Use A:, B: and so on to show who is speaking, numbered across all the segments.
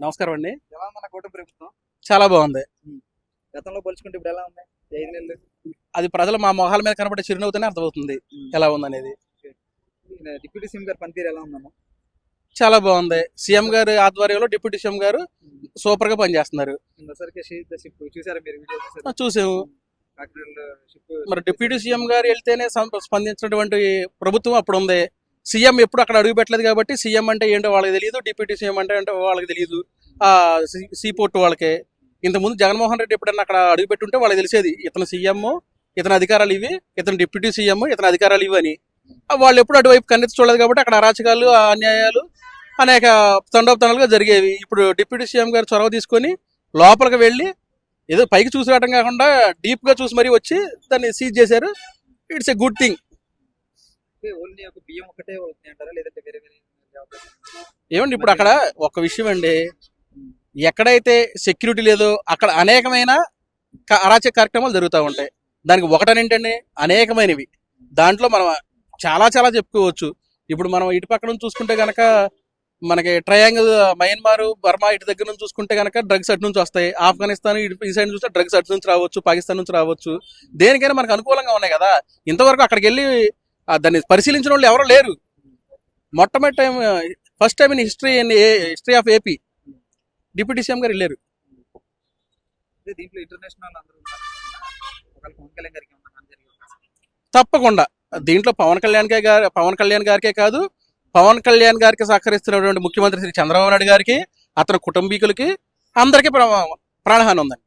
A: నమస్కారం అండి.
B: ఎలా ఉందన్న కూటమి ప్రభుత్వం?
A: చాలా బాగుంది.
B: గతంలో పోల్చుకుంటే ఇప్పుడు ఎలా ఉంది? ఈ ఐదు నెలలు
A: అది ప్రజలు మా మొహాల మీద కనబడే చిరునవ్వుతోనే అర్థమవుతుంది ఎలా ఉందనేది.
B: డిప్యూటీ సీఎం గారి పనితీరు ఎలా ఉందన్న?
A: చాలా బాగుంది. సీఎం గారు ఆధ్వర్యంలో డిప్యూటీ సీఎం గారు సూపర్గా పనిచేస్తున్నారు. చూసాము. మరి డిప్యూటీ సీఎం గారు వెళ్తేనే స్పందించినటువంటి ప్రభుత్వం అప్పుడు ఉంది సీఎం ఎప్పుడు అక్కడ అడుగు పెట్టలేదు కాబట్టి సీఎం అంటే ఏంటో వాళ్ళకి తెలియదు డిప్యూటీ సీఎం అంటే అంటే వాళ్ళకి తెలియదు. ఆ సీ పోర్ట్ వాళ్ళకి. ఇంతకుముందు జగన్మోహన్ రెడ్డి ఎప్పుడన్నా అక్కడ అడుగు పెట్టుంటే వాళ్ళకి తెలిసేది ఇతను సీఎం ఇతని అధికారాలు ఇవి ఇతను డిప్యూటీ సీఎం ఇతని అధికారాలు ఇవి అని. వాళ్ళు ఎప్పుడు అటువైపు కన్నెత్తి చూడలేదు కాబట్టి అక్కడ అరాచకాలు అన్యాయాలు అనేక తండోపతనాలుగా జరిగేవి. ఇప్పుడు డిప్యూటీ సీఎం గారు చొరవ తీసుకొని లోపలికి వెళ్ళి ఏదో పైకి చూసి రావడం కాకుండా డీప్గా చూసి మరీ వచ్చి దాన్ని సీజ్ చేశారు. It's a good thing.
B: Only ఒక బియ్యం ఒకటే అవుతుంది అంటారా? లేదంటే వేరే వేరే జాబ్
A: ఏమండి ఇప్పుడు అక్కడ ఒక విషయం అండి. ఎక్కడైతే సెక్యూరిటీ లేదో అక్కడ అనేకమైన అరాచక కార్యక్రమాలు జరుగుతూ ఉంటాయి. దానికి ఒకటనేంటండి అనేకమైనవి. దాంట్లో మనం చాలా చాలా చెప్పుకోవచ్చు. ఇప్పుడు మనం ఇటు పక్క నుంచి చూసుకుంటే గనక మనకి ట్రయాంగిల్ మయన్మార్ బర్మా ఇటు దగ్గర నుంచి చూసుకుంటే గనక డ్రగ్స్ అటు నుంచి వస్తాయి. ఆఫ్ఘనిస్తాన్ ఇటు ఈ సైడ్ చూస్తే డ్రగ్స్ అటు నుంచి రావచ్చు పాకిస్తాన్ నుంచి రావచ్చు. దేనికైనా మనకు అనుకూలంగా ఉన్నాయి కదా. ఇంతవరకు అక్కడికి వెళ్ళి దాన్ని పరిశీలించిన వాళ్ళు ఎవరు లేరు. మొట్టమొదటి time first time in history in history of AP. Deputy CM గారు వెళ్ళారు
B: దీంట్లో ఇంటర్నేషనల్?
A: తప్పకుండా. దీంట్లో పవన్ కళ్యాణ్ గారి పవన్ కళ్యాణ్ గారికే కాదు పవన్ కళ్యాణ్ గారికి సహకరిస్తున్నటువంటి ముఖ్యమంత్రి శ్రీ చంద్రబాబు నాయుడు గారికి అతని కుటుంబీకులకి అందరికీ ప్ర- ప్రాణహాని ఉందండి.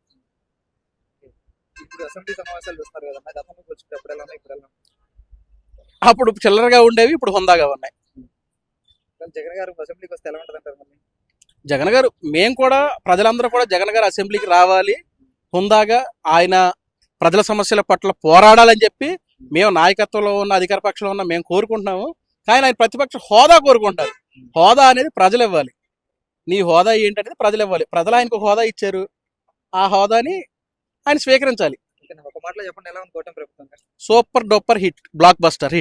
B: ఇప్పుడు అసెంబ్లీ సమావేశాలు చూస్తారు కదన్నా గతంలో పోల్చుకుంటే అప్పుడు ఎలా ఇప్పుడు ఎలా?
A: అప్పుడు చిల్లరగా ఉండేవి ఇప్పుడు హుందాగా ఉన్నాయి.
B: జగన్ గారు అసెంబ్లీకి వస్తే ఎలా ఉంటుంది
A: జగన్ గారు మేము కూడా ప్రజలందరూ కూడా జగన్ గారు అసెంబ్లీకి రావాలి. హుందాగా ఆయన ప్రజల సమస్యల పట్ల పోరాడాలని చెప్పి మేము నాయకత్వంలో ఉన్న అధికార పక్షంలో ఉన్న మేము కోరుకుంటున్నాము. కానీ ఆయన ప్రతిపక్ష హోదా కోరుకుంటారు. హోదా అనేది ప్రజలు ఇవ్వాలి. నీ హోదా ఏంటనేది ప్రజలు ఇవ్వాలి. ప్రజలు ఆయనకు హోదా ఇచ్చారు. ఆ హోదాని ఆయన స్వీకరించాలి?
B: ఒక మాటలో చెప్పండి ఎలా ఉంది? ప్రభుత్వం.
A: Super duper hit blockbuster hit.